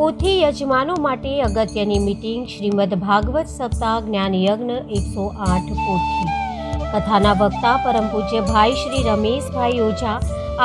પોથી યજમાનો માટે અગત્યની મીટિંગ શ્રીમદ ભાગવત સપ્તાહ જ્ઞાન યજ્ઞ એકસો આઠ પોથી. કથાના વક્તા પરમ પૂજ્ય ભાઈ શ્રી રમેશભાઈ ઓઝા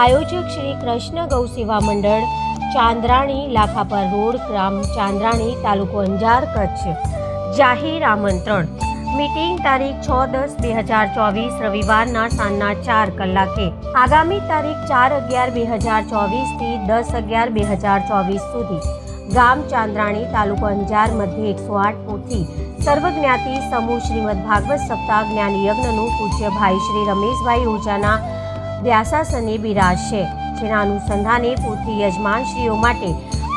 આયોજક શ્રી કૃષ્ણ ગૌ સેવા મંડળ, ચાંદ્રાણી લાખાપર રોડ ગ્રામ ચાંદ્રાણી તાલુકો અંજાર કચ્છ. જાહેર આમંત્રણ. મીટિંગ તારીખ છ દસ બે હજાર ચોવીસ રવિવારના સાંજના ચાર કલાકે. આગામી તારીખ ચાર અગિયાર બે હજાર ચોવીસથી દસ અગિયાર બે હજાર ચોવીસ સુધી. ગામ ચાંદ્રાણી તાલુકો અંજાર મધ્ય એકસો આઠ પોથી સર્વજ્ઞાતિ સમૂહ શ્રીમદ ભાગવત સપ્તાહ જ્ઞાન યજ્ઞનું પૂજ્ય ભાઈ શ્રી રમેશભાઈ ઓઝાના વ્યાસાસને બિરાજશે જેના અનુસંધાને પોથી યજમાનશ્રીઓ માટે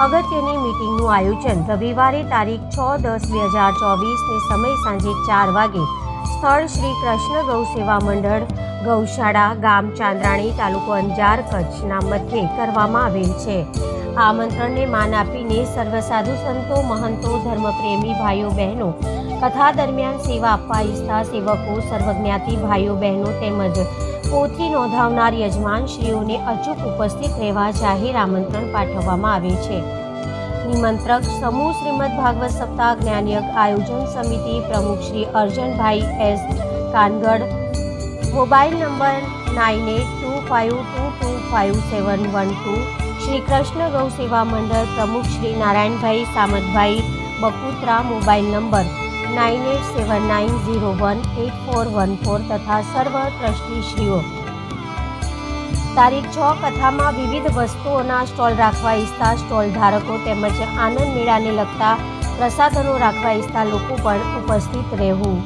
અગત્યની મીટિંગનું આયોજન રવિવારે તારીખ છ દસ બે હજાર ચોવીસને સમય સાંજે ચાર વાગે સ્થળ શ્રી કૃષ્ણ ગૌ સેવા મંડળ, ગૌશાળા, ગામ ચાંદ્રાણી તાલુકો અંજાર કચ્છના મધ્યે કરવામાં આવેલ છે. આમંત્રણને માન આપીને સર્વ સાધુ સંતો, મહંતો, ધર્મપ્રેમી ભાઈઓ, બહેનો કથા દરમિયાન સેવા આપવા ઈચ્છતા સેવકો, સર્વજ્ઞાતિ ભાઈઓ, બહેનો તેમજ પોથી નોંધાવનાર યજમાનશ્રીઓને અચૂક ઉપસ્થિત રહેવા જાહેર આમંત્રણ પાઠવવામાં આવે છે. નિમંત્રક સમૂહ શ્રીમદ ભાગવત સપ્તાહ જ્ઞાનયક આયોજન સમિતિ પ્રમુખ Shri Arjanbhai S. Kangad. Mobile number nine eight two five two two five seven one two Shri Krishna Gau Seva Mandal પ્રમુખ Shri Narayanbhai Samatbhai Bakutra mobile number nine eight seven nine zero one eight four one four તથા સર્વ ટ્રસ્ટીશ્રીઓ. તારીખ છ કથામાં વિવિધ વસ્તુઓના stall રાખવા ઈચ્છતા સ્ટોલ ધારકો તેમજ આનંદ મેળાને લગતા પ્રસાધનો રાખવા ઈચ્છતા લોકો પણ ઉપસ્થિત રહેવું.